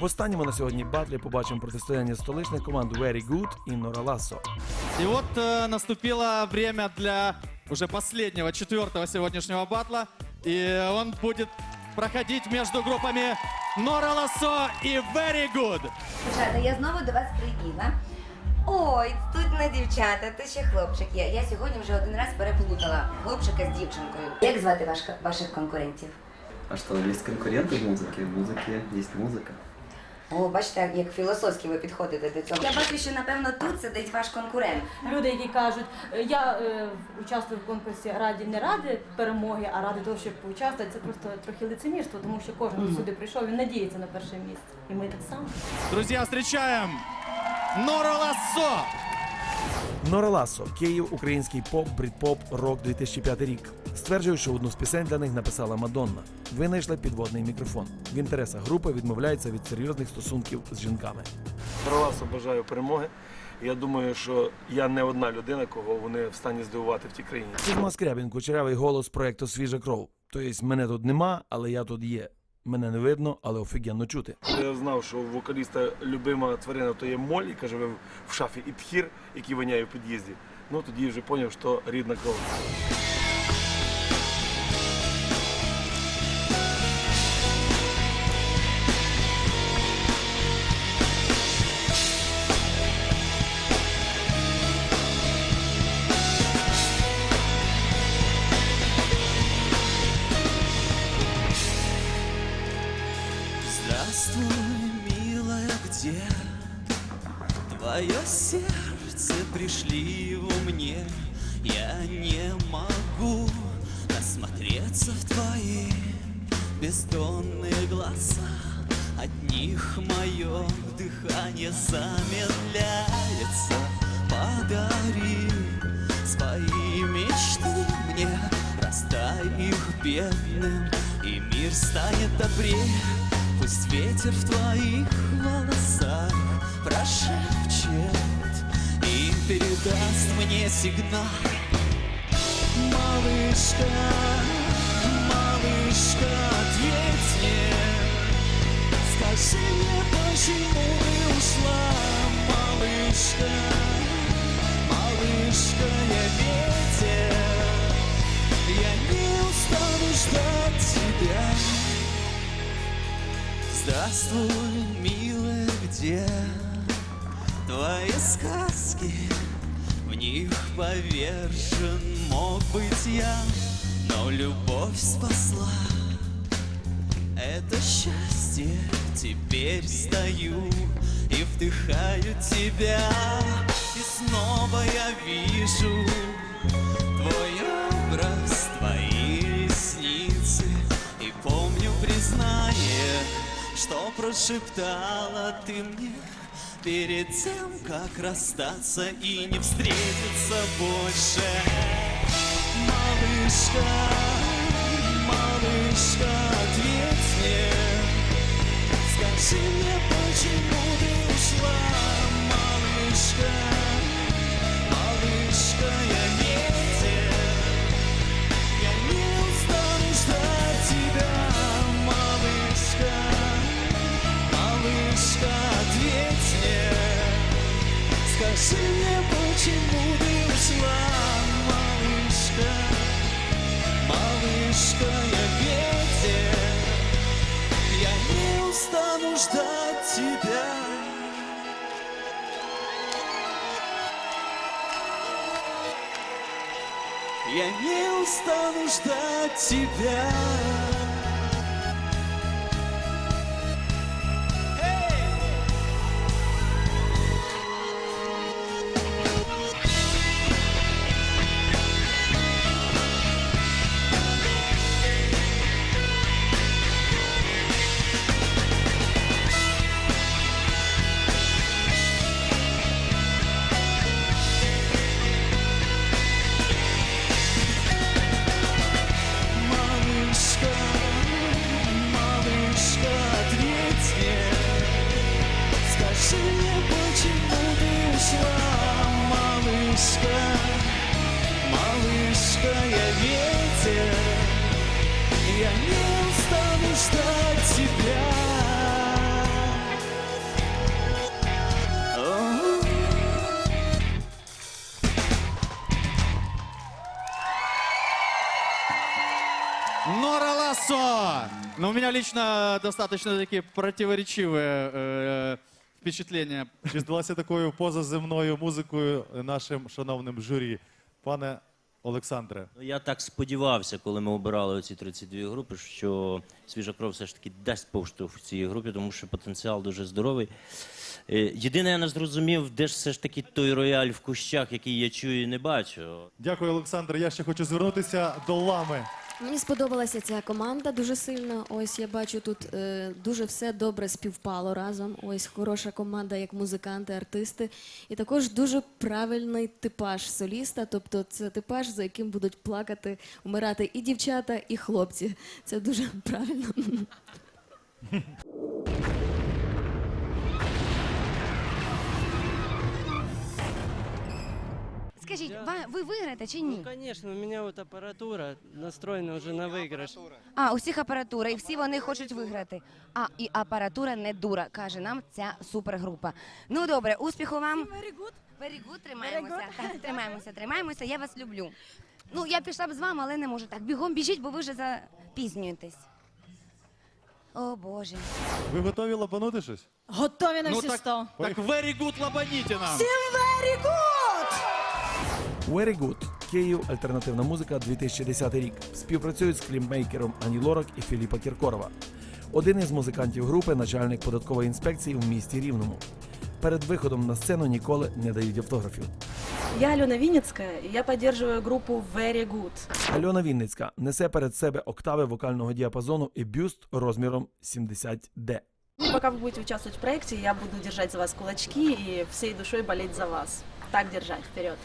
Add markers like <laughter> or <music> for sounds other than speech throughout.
В останньому на сьогодні батлі побачимо протистояння столичних команд Very Good і Нора Лассо. И вот э, наступило время для уже последнего, четвертого сегодняшнего батла. И он будет проходить между группами Нора Лассо и Very Good. Дівчата, я знову до вас приїла. Ой, тут не дівчата, то ще хлопчик є. Я сьогодні вже один раз переплутала хлопчика з дівчинкою. Як звати ваш, ваших конкурентів? А что, есть конкуренты в музыке? В музыке есть музыка. О, бачите, як філософськи ви підходите до цього. Я бачу, що напевно тут сидить ваш конкурент. Люди, які кажуть, «Е, я е, участвую в конкурсі раді не ради перемоги, а ради того, щоб поучаствувати, це просто трохи лицемірство, тому що кожен хто сюди прийшов, він надіється на перше місце. І ми так само. Друзья, встречаем Нора Лассо. Нора Лассо Київ, український поп, брит-поп, рок 2005 рік. Стверджує, що одну з пісень для них написала Мадонна. Винайшла підводний мікрофон. В інтересах групи відмовляється від серйозних стосунків з жінками. Нора Лассо бажаю перемоги. Я думаю, що я не одна людина, кого вони в стані здивувати в тій країні. Кузьма Скрябін, кучерявий голос проекту Свіжа кров. Тобто мене тут нема, але я тут є. Мене не видно, але офігенно чути. Я знав, що у вокаліста любима тварина то є моль, яка живе в- шафі, і тхір, який воняє в під'їзді. Ну тоді вже зрозумів, що рідна кров. Твое сердце пришли во мне? Я не могу насмотреться в твои бездонные глаза. От них мое дыхание замедляется. Подари свои мечты мне, растай их бедным, и мир станет добрее. Пусть ветер в твоих волосах прошепчет и передаст мне сигнал. Малышка, малышка, быть я, но любовь спасла. Это счастье, теперь стою и вдыхаю тебя. И снова я вижу твой образ, твои ресницы И помню признание, что прошептала ты мне Перед тем, как расстаться и не встретиться больше Малышка, малышка, ответь мне Скажи мне, почему ты ушла, малышка Малышка, я ветер Я не устану ждать тебя, малышка Малышка, ответь мне Скажи мне, почему ты ушла, малышка я ветер Я не устану ждать тебя Я не устану ждать тебя. Ну, у меня лично достаточно такие противоречивые э, впечатления. Чи здалася такою позаземною музикою нашим шановним журі? Пане Олександре, Ну, Я так сподівався, коли ми обирали оці 32 групи, що свіжа кров все ж таки дасть поштовх в цій групі, тому що потенціал дуже здоровий. Е, Єдине, я не зрозумів, де ж все ж таки той рояль в кущах, який я чую і не бачу. дякую, Олександр. Я ще хочу звернутися до лами. Мені сподобалася ця команда дуже сильно. Ось я бачу тут е, дуже все добре співпало разом. Ось хороша команда, як музиканти, артисти, і також дуже правильний типаж соліста. Тобто, це типаж, за яким будуть плакати, вмирати і дівчата, і хлопці. Це дуже <laughs> правильно. Скажіть, ва- ви виграєте чи ні? Ну, конечно, у меня вот аппаратура настроена уже на выигрыш. А, у всіх апаратура, і всі вони хочуть виграти. А, і апаратура не дура, каже нам ця супергрупа. Ну добре, успіху вам. Very good. Very good, тримаємося. Так, тримаємося, тримаємося, я вас люблю. Ну, я пішла б з вами, але не можу. Так, бігом біжіть, бо ви вже запізнюєтесь. О, Боже. Ви готові лапанути щось? Готові на Ну всі сто. так very good лобаните нам. Very Good. Київ. Альтернативна музика 2010 рік. Співпрацюють з кліммейкером Ані Лорак і Філіпа Кіркорова. Один із музикантів групи начальник податкової інспекції в місті Рівному. Перед виходом на сцену ніколи не дають автографів. Я Алена Винницкая, и я поддерживаю группу Very Good. Альона Вінницька несе перед себе октави вокального діапазону і бюст розміром 70D. Пока вы будете участвовать в проекте, я буду держать за вас кулачки и всей душой болеть за вас. Так держать, вперед.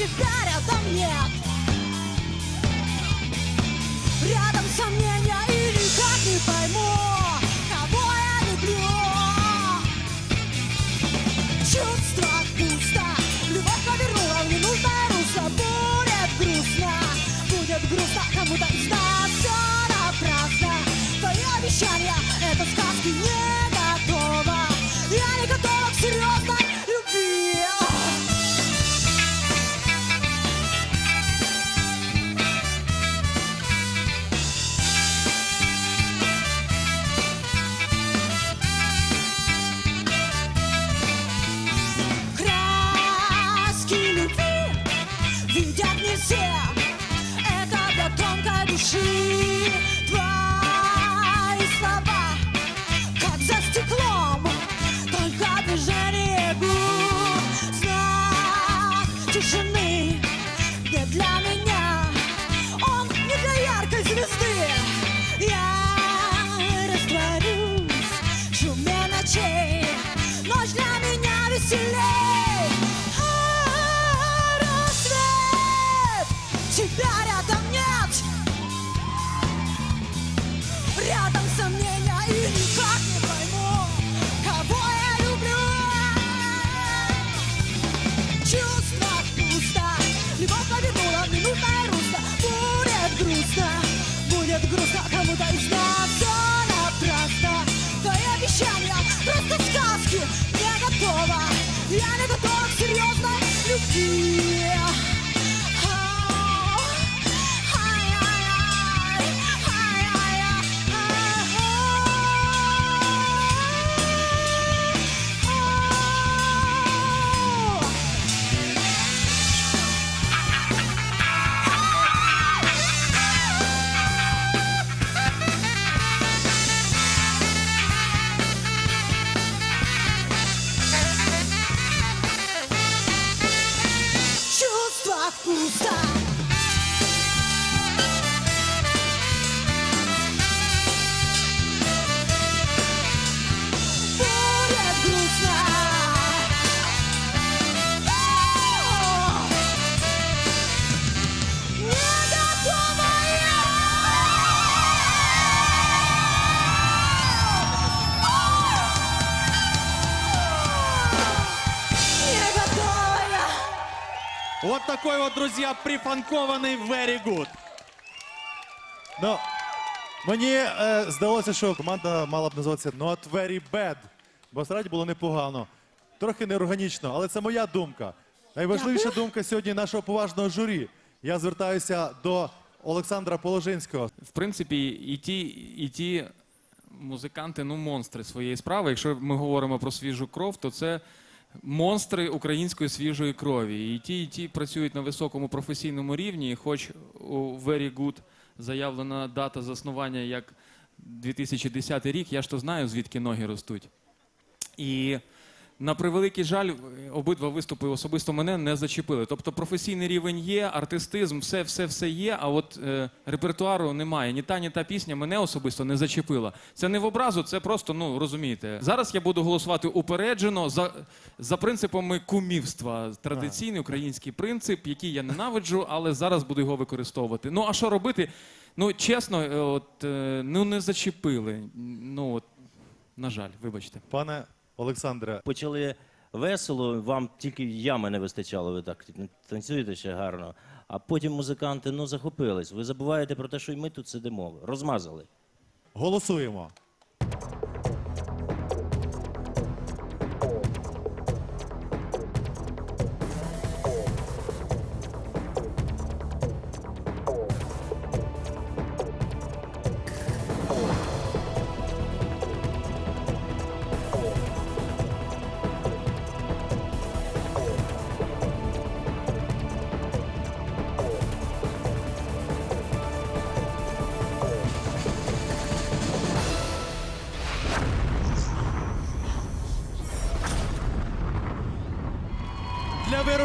Тебя рядом нет. Рядом сомнения и никак не пойму, кого я люблю. Чувство пусто, любовь повернула в ненужное русло. Будет грустно, будет грустно, кому-то из нас все напрасно. Твои обещания, это сказки не меня веселей Вот друзья, прифанкованный Very Good. Ну, мені е, здалося, що команда мала б називатися Not Very Bad, бо справді було непогано. Трохи неорганічно, але це моя думка. Найважливіша думка сьогодні нашого поважного журі. Я звертаюся до Олександра Положинського. В принципі, і ті, і ті музиканти, ну, монстри своєї справи. Якщо ми говоримо про свіжу кров, то це монстри української свіжої крові. І ті, і ті працюють на високому професійному рівні. Хоч у Very Good заявлена дата заснування як 2010 рік, я ж то знаю, звідки ноги ростуть. І на превеликий жаль, обидва виступи особисто мене не зачепили. Тобто професійний рівень є, артистизм, все, все, все є. А от е, репертуару немає. Ні та, ні та пісня мене особисто не зачепила. Це не в образу, це просто, ну розумієте. Зараз я буду голосувати упереджено за, за принципами кумівства. Традиційний український принцип, який я ненавиджу, але зараз буду його використовувати. Ну а що робити? Ну чесно, е, от е, ну не зачепили. Ну от, на жаль, вибачте. Пане Олександре, Почали весело, вам тільки ями не вистачало, ви так танцюєте ще гарно. А потім музиканти ну захопились. Ви забуваєте про те, що і ми тут сидимо. Розмазали. голосуємо.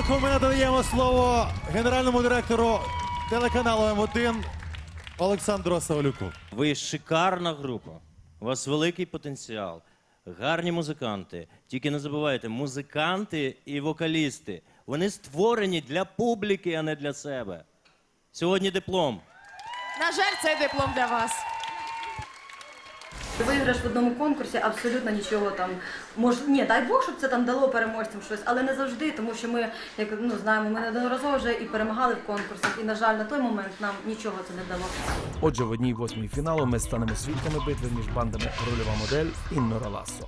Для ми надаємо слово генеральному директору телеканалу М1 Олександру Савлюку. Ви шикарна група. У вас великий потенціал, гарні музиканти. Тільки не забувайте, музиканти і вокалісти. Вони створені для публіки, а не для себе. Сьогодні диплом. На жаль, цей диплом для вас. Виграш в одному конкурсі абсолютно нічого там мож... Ні, дай Бог, щоб це там дало переможцям щось, але не завжди, тому що ми, як ну знаємо, ми неодноразово вже і перемагали в конкурсах, і на жаль, на той момент нам нічого це не дало. Отже, в одній восьмій фіналу ми станемо свідками битви між бандами Рольова модель і Нора Лассо.